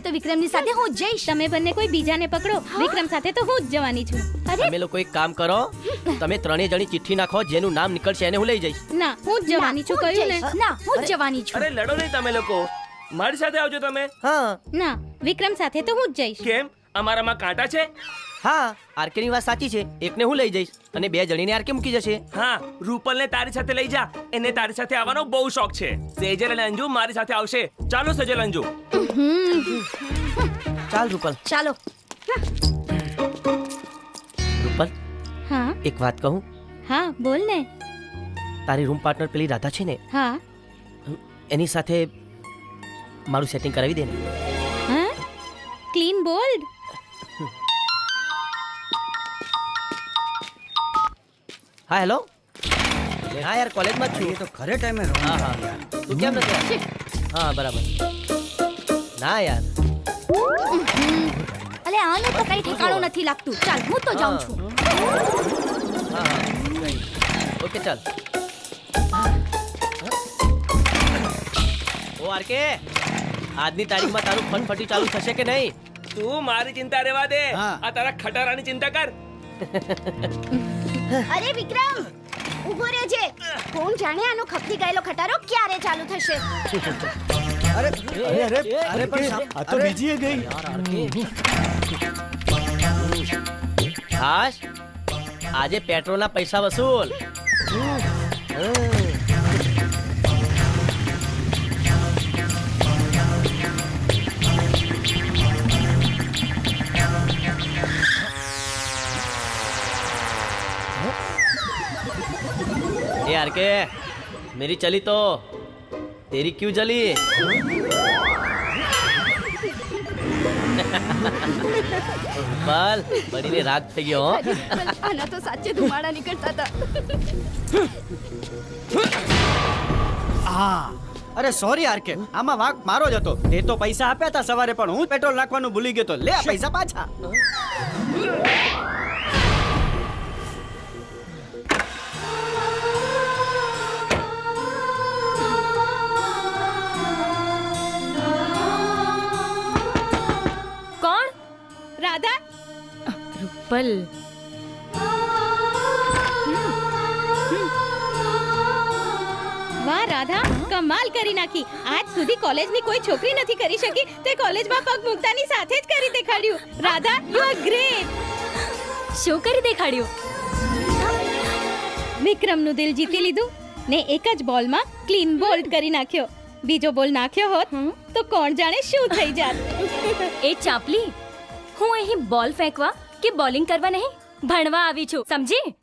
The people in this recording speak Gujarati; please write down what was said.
તો વિક્રમની સાથે હું જઈશ. તમે બંને કોઈ બીજાને પકડો. વિક્રમ સાથે તો હું જ જવાની છું. અરે! તમે લોકો એક કામ કરો. તમે ત્રણેય જણી ચિઠ્ઠી નાખો જેનું નામ નીકળશે એને હું લઈ જઈશ. ના હું જ જવાની છું કહ્યું ને? ના હું જ જવાની છું. અરે લડો નહીં તમે લોકો. મારી સાથે આવજો તમે. હા ના વિક્રમ સાથે તો હું જ જઈશ. કેમ? અમારામાં કાંટા છે? હા આરકેની વાત સાચી છે. એકને હું લઈ જઈશ અને બે જણીને આરકે મૂકી જશે. હા રૂપલને તારી સાથે લઈ જા. એને તારી સાથે આવવાનો બહુ શોખ છે. સેજલ અને અંજુ મારી સાથે આવશે. ચાલો સેજલ અંજુ. ચાલ રૂપલ. ચાલો. રૂપલ હા? એક વાત કહું? હા બોલ ને. તારી રૂમ પાર્ટનર પેલી રાધા છે ને? હા. એની સાથે મારું સેટિંગ કરાવી દે ને. હા? Clean bowled? હા હેલો? હા યાર કોલેજમાં જ છું. તો ખરે ટાઈમે હા હા. તું કેમ નથી? હા બરાબર. ના યાર. અલે આનું તો કઈ ઠેકાણું નથી લાગતું. ચાલ હું તો જાઉં છું. હા હા. ઓકે ચાલ. ઓ આરકે. આજની તારીખમાં તારું ફનફટી ચાલુ થશે કે નહીં? તું મારી ચિંતા રહેવા દે. આ તારા ખટારાની ચિંતા કર. અરે વિક્રમ ઊભો રહેજે. કોણ જાણે આનો ખપતી ગયેલો ખટારો ક્યારે ચાલુ થશે? અરે અરે અરે અરે પણ આ તો બીજી ગઈ. હાશ આજે પેટ્રોલના પૈસા વસૂલ. ए आर के मेरी चली तो तेरी क्यों जली બલ બળીને રાગ થઈ ગયો હો આના તો સાચે ધુમાડા નીકળતા હતા આ અરે સોરી યાર કે આમાં વાંક મારો જ હતો તે તો પૈસા આપ્યા હતા સવારે પણ હું પેટ્રોલ નાખવાનું ભૂલી ગયો તો લે આ પૈસા પાછા રાધા? રૂપલ. વાહ રાધા કમાલ કરી નાખી. આજ સુધી કોલેજની કોઈ છોકરી નથી કરી શકી. તે કોલેજમાં પગ મૂકતાની સાથે જ કરી દેખાડ્યું. રાધા યુ આર ગ્રેટ શું કરી દેખાડ્યું? વિક્રમનું દિલ જીતી લીધું ને એક જ બોલમાં ક્લીન બોલ્ડ કરી નાખ્યો. બીજો બોલ નાખ્યો હોત તો કોણ જાણે શું થઈ જાત. એ ચાપલી? હું અહીં બોલ ફેંકવા કે બોલિંગ કરવા નહીં? ભણવા આવી છું સમજી?